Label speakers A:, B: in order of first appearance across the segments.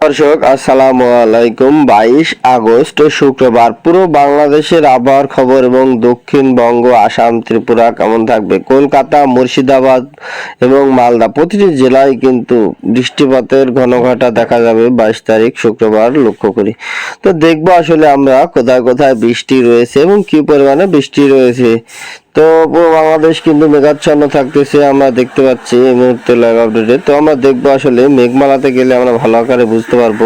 A: দর্শক, আসসালামু আলাইকুম। বাইশ আগস্ট, শুক্রবার, পুরো বাংলাদেশের আবহাওয়ার খবর এবং দক্ষিণবঙ্গ, আসাম, ত্রিপুরা কেমন থাকবে? কলকাতা, মুর্শিদাবাদ এবং মালদা, প্রতিটি জেলায় কিন্তু বৃষ্টিপাতের ঘনঘটা দেখা যাবে বাইশ তারিখ, শুক্রবার, লক্ষ্য করি। তো দেখব আসলে আমরা কোথায় কোথায় বৃষ্টি রয়েছে এবং কি পরিমাণে বৃষ্টি রয়েছে। তো পুরো বাংলাদেশ কিন্তু মেঘাচ্ছন্ন থাকতেছে, আমরা দেখতে পাচ্ছি এই মুহূর্তে লাইভ আপডেটে তো আমরা দেখব আসলে মেঘমালাতে গেলে আমরা ভালো আকারে বুঝতে পারব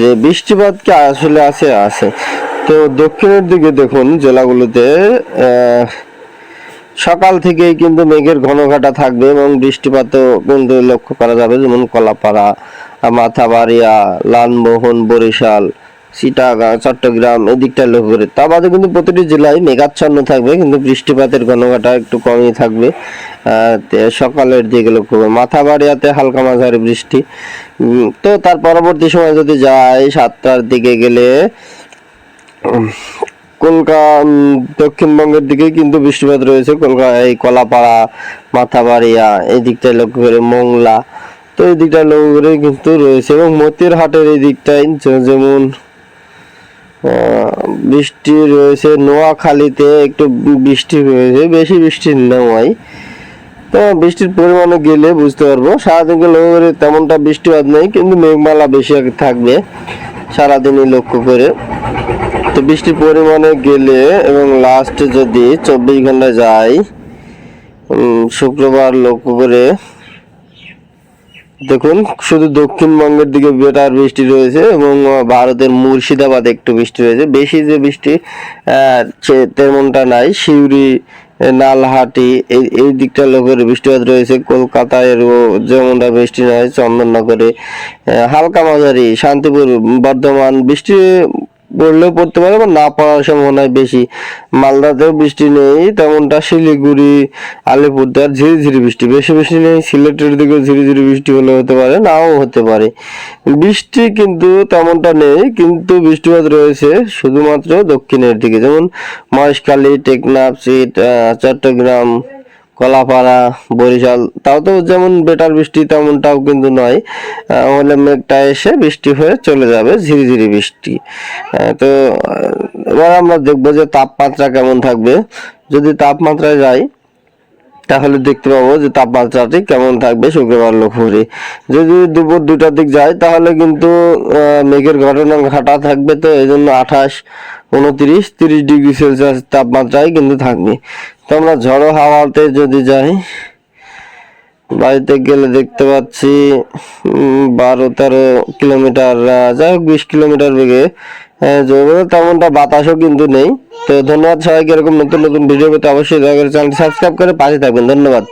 A: যে বৃষ্টিপাত কি আসলে আছে আছে। তো দক্ষিণের দিকে দেখুন জেলাগুলোতে সকাল থেকেই কিন্তু মেঘের ঘনঘটা থাকবে এবং বৃষ্টিপাতও কিন্তু লক্ষ্য করা যাবে, যেমন কলাপাড়া, মাথাবাড়িয়া, লালমোহন, বরিশাল চিটাগাং চট্টগ্রাম এই দিকটা লক্ষ্য করে। তা বাদে কিন্তু প্রতিটি জেলায় মেঘাচ্ছন্ন থাকবে, কিন্তু বৃষ্টিপাতের ঘনঘটা একটু কমই থাকবে। সকালের দিকে লক্ষ্য করে, মাথাবাড়িয়াতে হালকা মাঝারি বৃষ্টি। তো তার পরবর্তী সময় যদি যাই, সাতটার দিকে গেলে কলকাতা দক্ষিণবঙ্গের দিকে কিন্তু বৃষ্টিপাত রয়েছে। কলকাতা এই কলাপাড়া, মাথাবাড়িয়া, এই দিকটায় লক্ষ্য করে মোংলা। তো এই দিকটায় লক্ষ্য করে কিন্তু রয়েছে। এবং মতির হাটের এই দিকটায় যেমন বৃষ্টি রয়েছে, নোয়াখালীতে একটু বৃষ্টি হয়েছে, বেশি বৃষ্টি নয় তো বৃষ্টির পরিমাণে গেলে বুঝতে পারব। সারাদিন করে তেমনটা বৃষ্টিপাত নেই, কিন্তু মেঘমালা বেশি থাকবে সারাদিনই লক্ষ্য করে। তো বৃষ্টির পরিমাণে গেলে এবং লাস্টে যদি চব্বিশ ঘণ্টা যায় শুক্রবার লক্ষ্য করে দেখুন, শুধু দক্ষিণবঙ্গের দিকে বেটার বৃষ্টি রয়েছে এবং ভারতের মুর্শিদাবাদে একটু বৃষ্টি রয়েছে। বেশি যে বৃষ্টি তেমনটা নাই। সিউড়ি নালহাটি, এই এই দিকটা লোকের বৃষ্টিপাত রয়েছে। কলকাতায় যেমনটা বৃষ্টি নয় চন্দননগরে হালকা মাঝারি, শান্তিপুর, বর্ধমান, বৃষ্টি পড়লেও পড়তে পারে বা না পড়ার সম্ভাবনা বেশি। মালদাতেও বৃষ্টি নেই, তেমনটা শিলিগুড়ি আলিপুরদার ঝিরি ঝিরি বৃষ্টি। বেশি বৃষ্টি নেই, সিলেটের দিকেও ঝিরি ঝিরি বৃষ্টি হলে হতে পারে, নাও হতে পারে। বৃষ্টি কিন্তু তেমনটা নেই, কিন্তু বৃষ্টিপাত রয়েছে শুধুমাত্র দক্ষিণের দিকে। যেমন মহেশখালী, টেকনাফ, সিট চট্টগ্রাম কলাপাড়া, বরিশাল, তাও তো যেমন বেটার বৃষ্টি তেমনটাও কিন্তু নয়। হলে মেঘটা এসে বৃষ্টি হয়ে চলে যাবে, ঝিরিঝিরি বৃষ্টি। তো এবার আমরা দেখব যে তাপমাত্রা কেমন থাকবে। যদি তাপমাত্রায় যাই, তাহলে দেখতে পাবো যে তাপমাত্রাটি কেমন থাকবে শুক্রবার লক্ষ্য যদি দুপুর দুটার দিক যায়, তাহলে কিন্তু মেঘের ঘটনা ঘাটা থাকবে তো এই জন্য আঠাশ, উনত্রিশ, তিরিশ ডিগ্রি সেলসিয়াস তাপমাত্রায় কিন্তু থাকবে। তো আমরা ঝড়ো হাওয়াতে যদি যাই, বাড়িতে গেলে দেখতে পাচ্ছি বারো তেরো কিলোমিটার যাই হোক বিশ কিলোমিটার বেগে তেমনটা বাতাসও কিন্তু নেই। তো ধন্যবাদ সবাইকে এরকম নতুন নতুন ভিডিও পেতে অবশ্যই দয়া করে চ্যানেলটি সাবস্ক্রাইব করে পাশে থাকবেন। ধন্যবাদ।